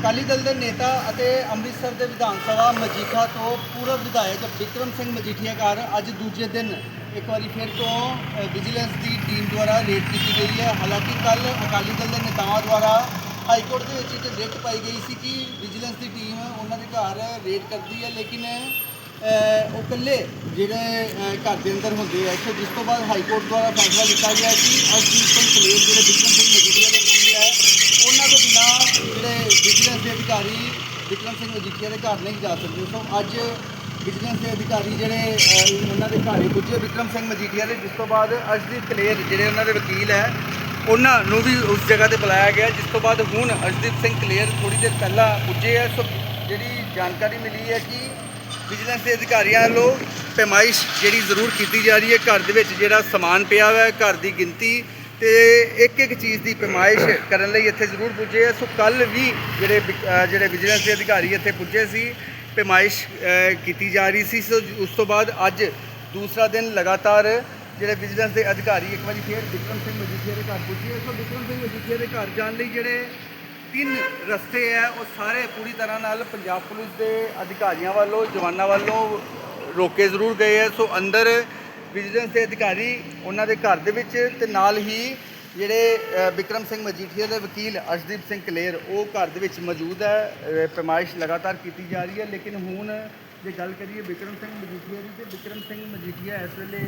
ਅਕਾਲੀ ਦਲ ਦੇ ਨੇਤਾ ਅਤੇ ਅੰਮ੍ਰਿਤਸਰ ਦੇ ਵਿਧਾਨ ਸਭਾ ਮਜੀਠਾ ਤੋਂ ਪੂਰਵ ਵਿਧਾਇਕ ਬਿਕਰਮ ਸਿੰਘ ਮਜੀਠੀਆ ਘਰ ਅੱਜ ਦੂਜੇ ਦਿਨ ਇੱਕ ਵਾਰੀ ਫਿਰ ਤੋਂ ਵਿਜੀਲੈਂਸ ਦੀ ਟੀਮ ਦੁਆਰਾ ਰੇਡ ਕੀਤੀ ਗਈ ਹੈ। ਹਾਲਾਂਕਿ ਕੱਲ ਅਕਾਲੀ ਦਲ ਦੇ ਨੇਤਾਵਾਂ ਦੁਆਰਾ ਹਾਈ ਕੋਰਟ ਦੇ ਵਿੱਚ ਇੱਕ ਰਿਟ ਪਾਈ ਗਈ ਸੀ ਕਿ ਵਿਜੀਲੈਂਸ ਦੀ ਟੀਮ ਉਹਨਾਂ ਦੇ ਘਰ ਰੇਡ ਕਰਦੀ ਹੈ, ਲੇਕਿਨ ਉਹ ਇਕੱਲੇ ਜਿਹੜੇ ਘਰ ਦੇ ਅੰਦਰ ਹੁੰਦੇ ਆ, ਇੱਥੇ ਜਿਸ ਤੋਂ ਬਾਅਦ ਹਾਈ ਕੋਰਟ ਦੁਆਰਾ ਫੈਸਲਾ ਲਿੱਤਾ ਗਿਆ ਕਿ ਅਜੀਤ ਸਿੰਘ ਕਲੇਰ ਜਿਹੜੇ ਵਿਕਰਮ ਸਿੰਘ ਮਜੀਠੀਆ ਦੇ ਵਕੀਲ ਹੈ ਉਹਨਾਂ ਤੋਂ ਬਿਨਾਂ ਜਿਹੜੇ ਵਿਜੀਲੈਂਸ ਦੇ ਅਧਿਕਾਰੀ ਵਿਕਰਮ ਸਿੰਘ ਮਜੀਠੀਆ ਦੇ ਘਰ ਨਹੀਂ ਜਾ ਸਕਦੇ। ਸੋ ਅੱਜ ਵਿਜੀਲੈਂਸ ਦੇ ਅਧਿਕਾਰੀ ਜਿਹੜੇ ਅ, ਉਹਨਾਂ ਦੇ ਘਰ ਹੀ ਪੁੱਜੇ ਵਿਕਰਮ ਸਿੰਘ ਮਜੀਠੀਆ ਦੇ ਜਿਸ ਤੋਂ ਬਾਅਦ ਅਜਦੀਪ ਕਲੇਰ ਜਿਹੜੇ ਉਹਨਾਂ ਦੇ ਵਕੀਲ ਹੈ ਉਹਨਾਂ ਨੂੰ ਵੀ ਉਸ ਜਗ੍ਹਾ ਤੇ ਬੁਲਾਇਆ ਗਿਆ ਜਿਸ ਤੋਂ ਬਾਅਦ ਹੁਣ ਅਜਦੀਪ ਸਿੰਘ ਕਲੇਰ ਥੋੜੀ ਦੇਰ ਪਹਿਲਾਂ ਪੁੱਜੇ ਹੈ। ਸੋ ਜਿਹੜੀ ਜਾਣਕਾਰੀ ਮਿਲੀ ਹੈ ਕਿ ਵਿਜੀਲੈਂਸ ਦੇ ਅਧਿਕਾਰੀਆਂ ਵੱਲੋਂ ਪੈਮਾਇਸ਼ ਜਿਹੜੀ ਜ਼ਰੂਰ ਕੀਤੀ ਜਾ ਰਹੀ ਹੈ ਘਰ ਦੇ ਵਿੱਚ ਜਿਹੜਾ ਸਮਾਨ ਪਿਆ ਹੋਇਆ ਹੈ ਘਰ ਦੀ ਗਿਣਤੀ ਤੇ ਇੱਕ ਇੱਕ ਚੀਜ਼ ਦੀ ਪੈਮਾਇਸ਼ ਕਰਨ ਲਈ ਇੱਥੇ ਜ਼ਰੂਰ ਪੁੱਜੇ ਆ। ਸੋ ਕੱਲ ਵੀ ਜਿਹੜੇ ਵਿਕ- ਜਿਹੜੇ ਵਿਜੀਲੈਂਸ ਦੇ ਅਧਿਕਾਰੀ ਇੱਥੇ ਪੁੱਜੇ ਸੀ ਪੈਮਾਇਸ਼ ਕੀਤੀ ਜਾ ਰਹੀ ਸੀ। ਸੋ ਉਸ ਤੋਂ ਬਾਅਦ ਅੱਜ ਦੂਸਰਾ ਦਿਨ ਲਗਾਤਾਰ ਜਿਹੜੇ ਵਿਜੀਲੈਂਸ ਦੇ ਅਧਿਕਾਰੀ ਇੱਕ ਵਾਰੀ ਫੇਰ ਵਿਕਰਮ ਸਿੰਘ ਮਜੀਠੀਆ ਦੇ ਘਰ ਪੁੱਜੇ। ਸੋ ਵਿਕਰਮ ਸਿੰਘ ਮਜੀਠੀਆ ਦੇ ਘਰ ਜਾਣ ਲਈ ਜਿਹੜੇ ਤਿੰਨ ਰਸਤੇ ਹੈ ਉਹ ਸਾਰੇ ਪੂਰੀ ਤਰ੍ਹਾਂ ਨਾਲ ਪੰਜਾਬ ਪੁਲਿਸ ਦੇ ਅਧਿਕਾਰੀਆਂ ਵੱਲੋਂ, ਜਵਾਨਾਂ ਵੱਲੋਂ ਰੋਕੇ ਜ਼ਰੂਰ ਗਏ ਹੈ ਸੋ ਅੰਦਰ ਵਿਜੀਲੈਂਸ ਦੇ ਅਧਿਕਾਰੀ ਉਹਨਾਂ ਦੇ ਘਰ ਦੇ ਵਿੱਚ ਤੇ ਨਾਲ ਹੀ ਜਿਹੜੇ ਅ, ਵਿਕਰਮ ਸਿੰਘ ਮਜੀਠੀਆ ਦੇ ਵਕੀਲ ਅਰਸ਼ਦੀਪ ਸਿੰਘ ਕਲੇਰ ਉਹ ਘਰ ਦੇ ਵਿੱਚ ਮੌਜੂਦ ਹੈ ਅ, ਪੈਮਾਇਸ਼ ਲਗਾਤਾਰ ਕੀਤੀ ਜਾ ਰਹੀ ਹੈ ਲੇਕਿਨ ਹੁਣ ਜੇ ਗੱਲ ਕਰੀਏ ਵਿਕਰਮ ਸਿੰਘ ਮਜੀਠੀਆ ਦੀ ਤੇ ਵਿਕਰਮ ਸਿੰਘ ਮਜੀਠੀਆ ਇਸ ਵੇਲੇ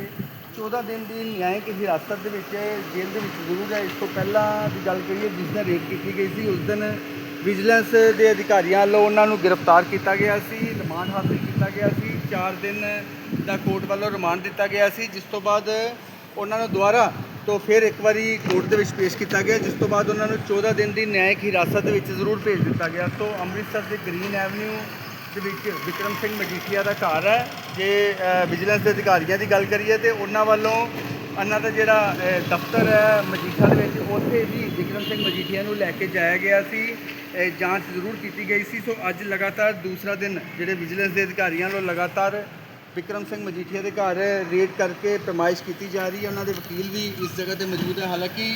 14 ਦਿਨ ਦੀ ਨਿਆਇਕ ਹਿਰਾਸਤ ਦੇ ਵਿੱਚ ਜੇਲ੍ਹ ਦੇ ਵਿੱਚ ਜ਼ਰੂਰ ਹੈ। ਇਸ ਤੋਂ ਪਹਿਲਾਂ ਦੀ ਗੱਲ ਕਰੀਏ ਜਿਸ ਦਿਨ ਰੇਟ ਕੀਤੀ ਗਈ ਸੀ ਉਸ ਦਿਨ ਵਿਜੀਲੈਂਸ ਦੇ ਅਧਿਕਾਰੀਆਂ ਵੱਲੋਂ ਉਹਨਾਂ ਨੂੰ ਗ੍ਰਿਫਤਾਰ ਕੀਤਾ ਗਿਆ ਸੀ, ਰਿਮਾਂਡ ਹਾਸਲ ਕੀਤਾ ਗਿਆ ਸੀ। 4 ਦਿਨ ਦਾ ਕੋਰਟ ਵੱਲੋਂ ਰਿਮਾਂਡ ਦਿੱਤਾ ਗਿਆ ਸੀ, ਜਿਸ ਤੋਂ ਬਾਅਦ ਉਹਨਾਂ ਨੂੰ ਦੁਬਾਰਾ ਤੋਂ ਫਿਰ ਇੱਕ ਵਾਰੀ ਕੋਰਟ ਦੇ ਵਿੱਚ ਪੇਸ਼ ਕੀਤਾ ਗਿਆ, ਜਿਸ ਤੋਂ ਬਾਅਦ ਉਹਨਾਂ ਨੂੰ 14 ਦਿਨ ਦੀ ਨਿਆਇਕ ਹਿਰਾਸਤ ਦੇ ਵਿੱਚ ਜ਼ਰੂਰ ਭੇਜ ਦਿੱਤਾ ਗਿਆ। ਸੋ ਅੰਮ੍ਰਿਤਸਰ ਦੇ ਗ੍ਰੀਨ ਐਵਨਿਊ ਦੇ ਵਿੱਚ ਵਿਕਰਮ ਸਿੰਘ ਮਜੀਠੀਆ ਦਾ ਘਰ ਹੈ। ਜੇ ਵਿਜੀਲੈਂਸ ਦੇ ਅਧਿਕਾਰੀਆਂ ਦੀ ਗੱਲ ਕਰੀਏ ਤੇ ਉਹਨਾਂ ਵੱਲੋਂ ਉਹਨਾਂ ਦਾ ਜਿਹੜਾ ਦਫ਼ਤਰ ਹੈ ਮਜੀਠਾ ਦੇ ਵਿੱਚ, ਉੱਥੇ ਵੀ ਵਿਕਰਮ ਸਿੰਘ ਮਜੀਠੀਆ ਨੂੰ ਲੈ ਕੇ ਜਾਇਆ ਗਿਆ ਸੀ। ਜਾਂਚ ਜ਼ਰੂਰ ਕੀਤੀ ਗਈ ਸੀ। ਸੋ ਅੱਜ ਲਗਾਤਾਰ ਦੂਸਰਾ ਦਿਨ ਜਿਹੜੇ ਵਿਜੀਲੈਂਸ ਦੇ ਅਧਿਕਾਰੀਆਂ ਵੱਲੋਂ ਲਗਾਤਾਰ ਵਿਕਰਮ ਸਿੰਘ ਮਜੀਠੀਆ ਦੇ ਘਰ ਰੇਡ ਕਰਕੇ ਪਰਮਾਇਸ਼ ਕੀਤੀ ਜਾ ਰਹੀ ਹੈ। ਉਹਨਾਂ ਦੇ ਵਕੀਲ ਵੀ ਇਸ ਜਗ੍ਹਾ ਤੇ ਮੌਜੂਦ ਹੈ। ਹਾਲਾਂਕਿ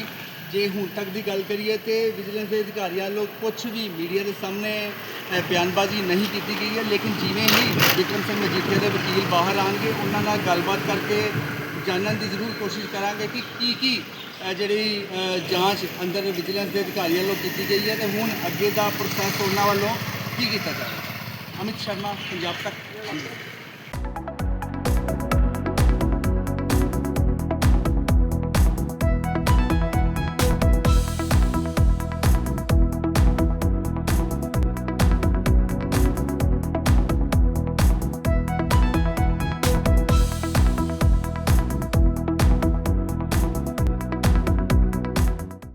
ਜੇ ਹੁਣ ਤੱਕ ਦੀ ਗੱਲ ਕਰੀਏ ਤੇ ਵਿਜੀਲੈਂਸ ਦੇ ਅਧਿਕਾਰੀਆਂ ਵੱਲੋਂ ਕੁਝ ਵੀ ਮੀਡੀਆ ਦੇ ਸਾਹਮਣੇ ਬਿਆਨਬਾਜ਼ੀ ਨਹੀਂ ਕੀਤੀ ਗਈ ਹੈ। ਲੇਕਿਨ ਜਿਵੇਂ ਹੀ ਵਿਕਰਮ ਸਿੰਘ ਮਜੀਠੀਆ ਦੇ ਵਕੀਲ ਬਾਹਰ ਆਣਗੇ ਉਹਨਾਂ ਨਾਲ ਗੱਲਬਾਤ ਕਰਕੇ ਜਾਣਨ ਦੀ ਜ਼ਰੂਰ ਕੋਸ਼ਿਸ਼ ਕਰਾਂਗੇ ਕਿ ਕੀ ਕੀ ਜਿਹੜੀ ਜਾਂਚ ਅੰਦਰ ਵਿਜੀਲੈਂਸ ਦੇ ਅਧਿਕਾਰੀਆਂ ਵੱਲੋਂ ਕੀਤੀ ਗਈ ਹੈ ਤੇ ਹੁਣ ਅੱਗੇ ਦਾ ਪ੍ਰੋਸੈਸ ਉਹਨਾਂ ਵੱਲੋਂ ਕੀ ਕੀਤਾ ਜਾਵੇਗਾ? ਅਮਿਤ ਸ਼ਰਮਾ, ਪੰਜਾਬ ਤੱਕ, ਅੰਮ੍ਰਿਤਸਰ।